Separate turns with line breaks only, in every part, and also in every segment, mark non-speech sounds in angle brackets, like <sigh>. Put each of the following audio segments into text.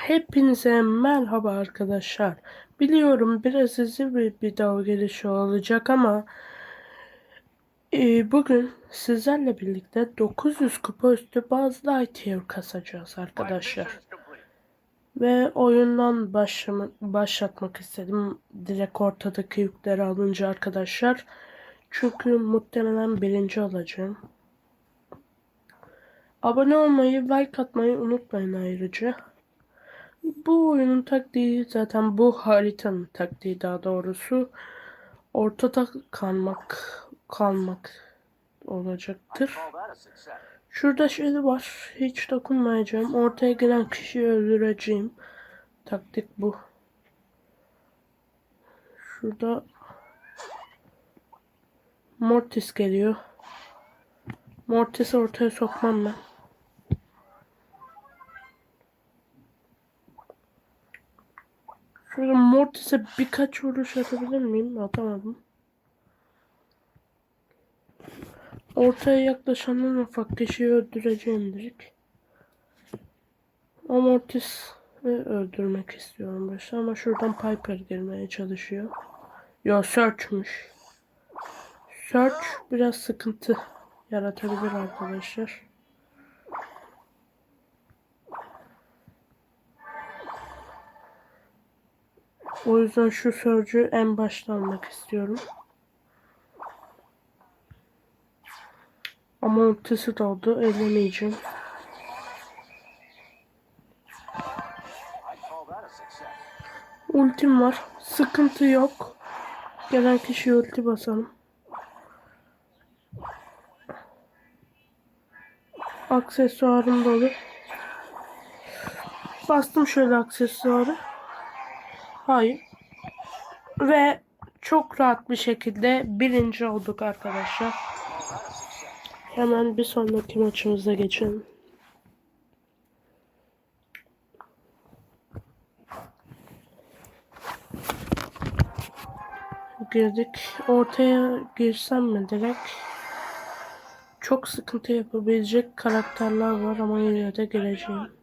Hepinize merhaba arkadaşlar. Biliyorum biraz hızlı bir video gelişi olacak ama e, bugün sizlerle birlikte 900 kupa üstü bazı Lightyear kasacağız arkadaşlar. Ve oyundan başlama, başlatmak istedim. Direkt ortadaki yükleri alınca arkadaşlar. Çünkü muhtemelen birinci olacağım. Abone olmayı, like atmayı unutmayın ayrıca. Bu oyunun taktiği zaten bu haritanın taktiği daha doğrusu ortada kalmak kalmak olacaktır. Şurada şey var. Hiç dokunmayacağım. Ortaya gelen kişiyi öldüreceğim. Taktik bu. Şurada Mortis geliyor. Mortis'i ortaya sokmam ben. Mortis'e birkaç vuruş atabilir miyim? Atamadım. Ortaya yaklaşanın ufak kişiyi öldüreceğim direkt. O Mortis'i öldürmek istiyorum başta ama şuradan Piper girmeye çalışıyor. Yo Search'müş. Search biraz sıkıntı yaratabilir arkadaşlar. O yüzden şu sörcü en başta almak istiyorum. Ama ultisi doldu. Ellemeyeceğim. Ultim var. Sıkıntı yok. Gelen kişiye ulti basalım. Aksesuarım dolu. Bastım şöyle aksesuarı. Hayır. Ve çok rahat bir şekilde birinci olduk arkadaşlar. Hemen bir sonraki maçımıza geçelim. Girdik. Ortaya girsem mi direkt? Çok sıkıntı yapabilecek karakterler var ama yine de gireceğim.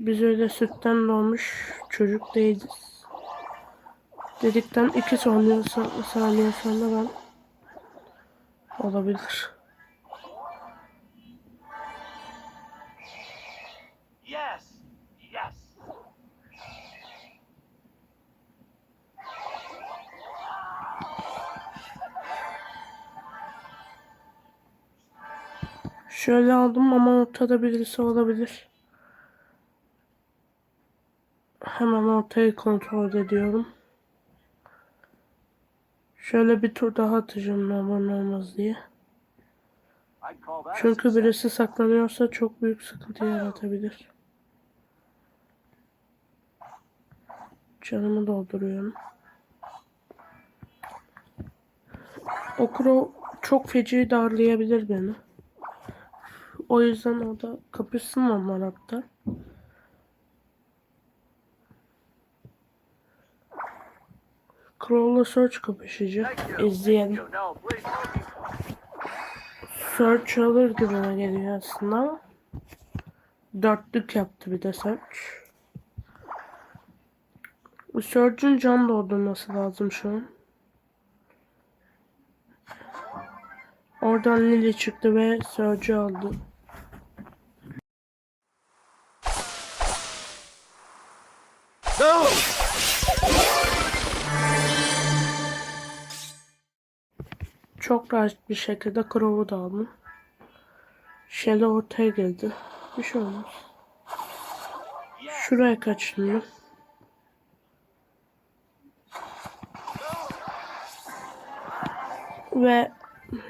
Biz öyle sütten doğmuş çocuk değiliz. Dedikten iki saniye, saniye sonra ben olabilir.
Yes. Yes.
Şöyle aldım ama ortada birisi olabilir. Hemen ortayı kontrol ediyorum. Şöyle bir tur daha atacağım normal olmaz diye. Çünkü birisi saklanıyorsa çok büyük sıkıntı yaratabilir. Canımı dolduruyorum. Okuro çok feci darlayabilir beni. O yüzden o da kapışsın var hatta. Crow'la Search kapışacak. İzleyelim. Search alır gibime geliyor aslında. Dörtlük yaptı bir de Search. Bu Search'ün can doldurması lazım şu an. Oradan Lily çıktı ve Surge'ü aldı.
No.
Çok rahat bir şekilde Crow'u da aldım. Shelley ortaya geldi. Bir şey olmaz. Şuraya kaçtım. Ve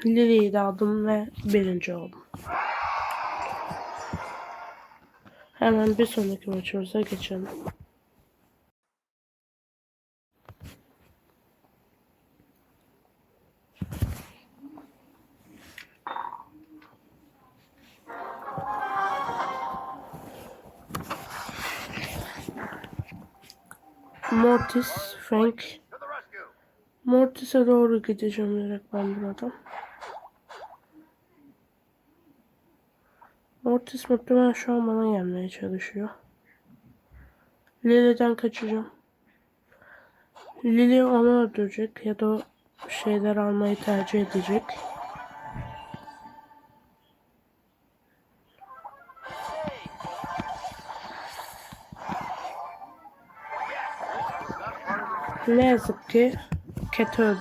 Lily'yi de aldım ve birinci oldum. Hemen bir sonraki maçımıza geçelim. Mortis, Frank. Mortis'e doğru gideceğim direkt ben buradan. Mortis muhtemelen şu an bana gelmeye çalışıyor. Lily'den kaçacağım. Lily onu öldürecek ya da şeyler almayı tercih edecek. Ne yazık ki Cat öldü.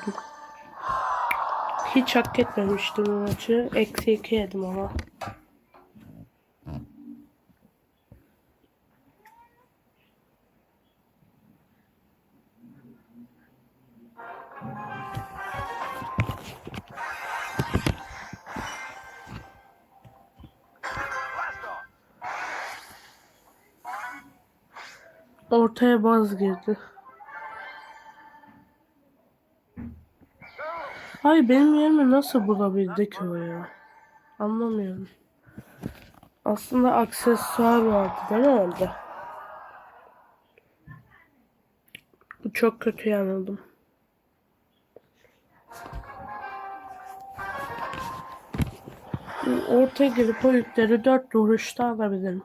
Hiç hak etmemiştim bu maçı. Eksi iki yedim ama. Ortaya baz girdi. Ay benim yerimi nasıl bulabildi ki o ya? Anlamıyorum. Aslında aksesuar vardı değil mi orada? Bu çok kötü yanıldım. Ortaya girip o yükleri dört vuruşta alabilirim.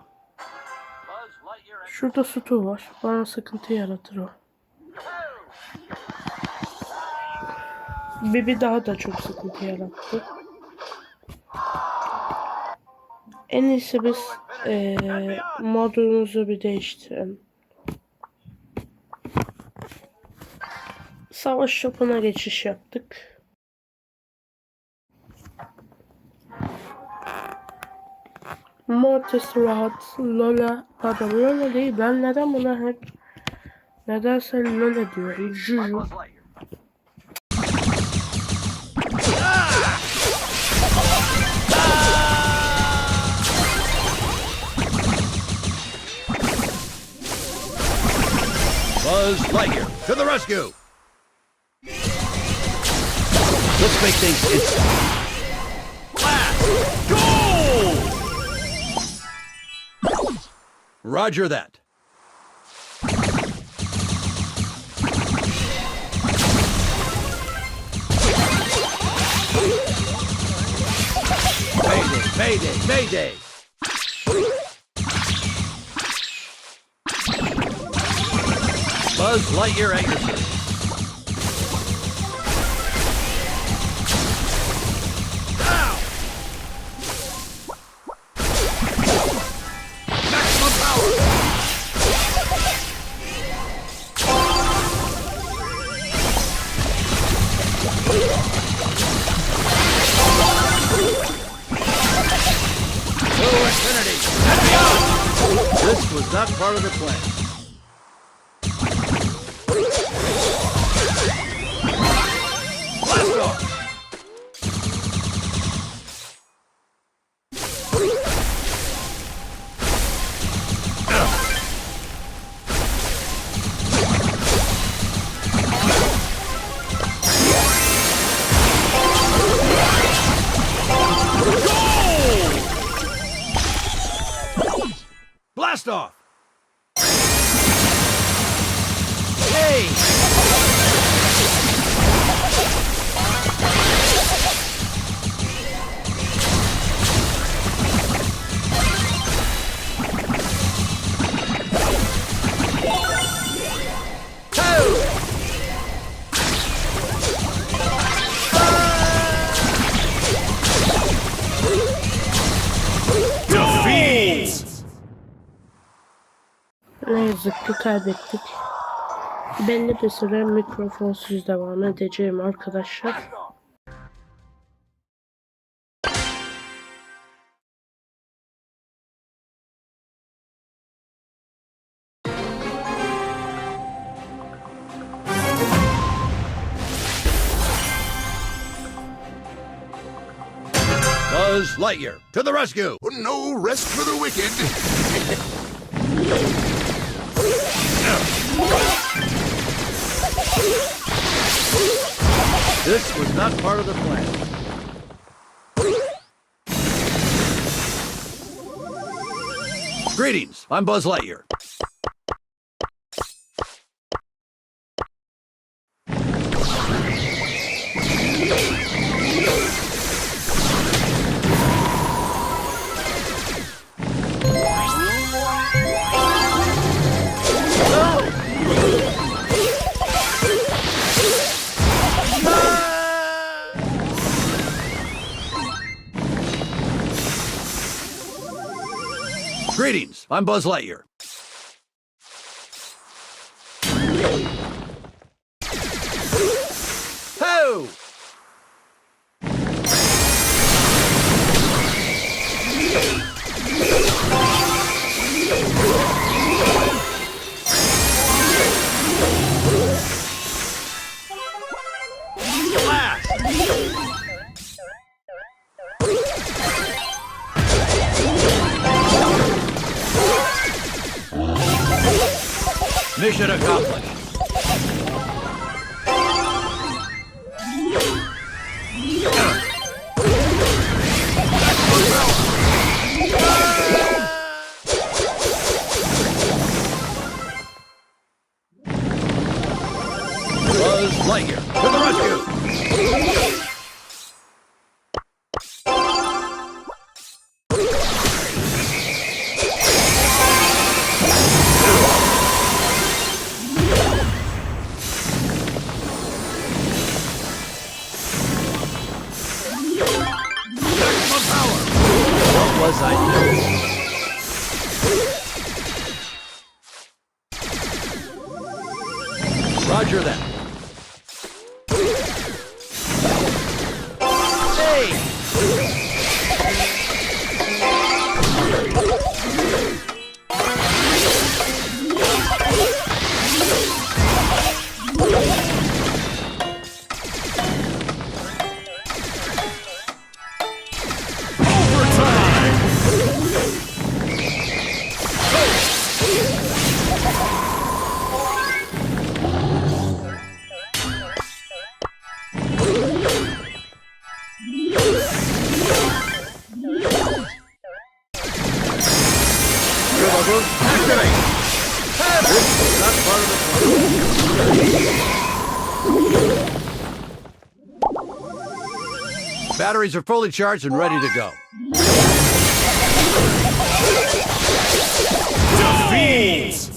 Şurada sütun var. Bana sıkıntı yaratır o. Bibi daha da çok sıkıntı yarattı. En iyisi biz eee modumuzu bir değiştirelim. Savaş şopuna geçiş yaptık. Mortis rahat, Lola, pardon Lola değil ben neden buna hep nedense Lola diyorum, Juju.
Buzz Lightyear.
To the rescue! Let's make things instant. Blast! Go! Roger that. Mayday, mayday, mayday! Buzz Lightyear at Blast off! Hey!
Yazık ki kaybettik. Belli bir süre mikrofonsuz devam edeceğim arkadaşlar.
Buzz Lightyear to the rescue!
No rest for the wicked. <laughs>
This was not part of the plan. Greetings, I'm Buzz Lightyear. I'm Buzz Lightyear. Ho! Batteries are fully charged and ready to go.
Defeat!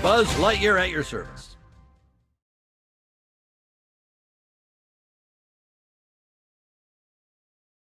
Buzz Lightyear at your service.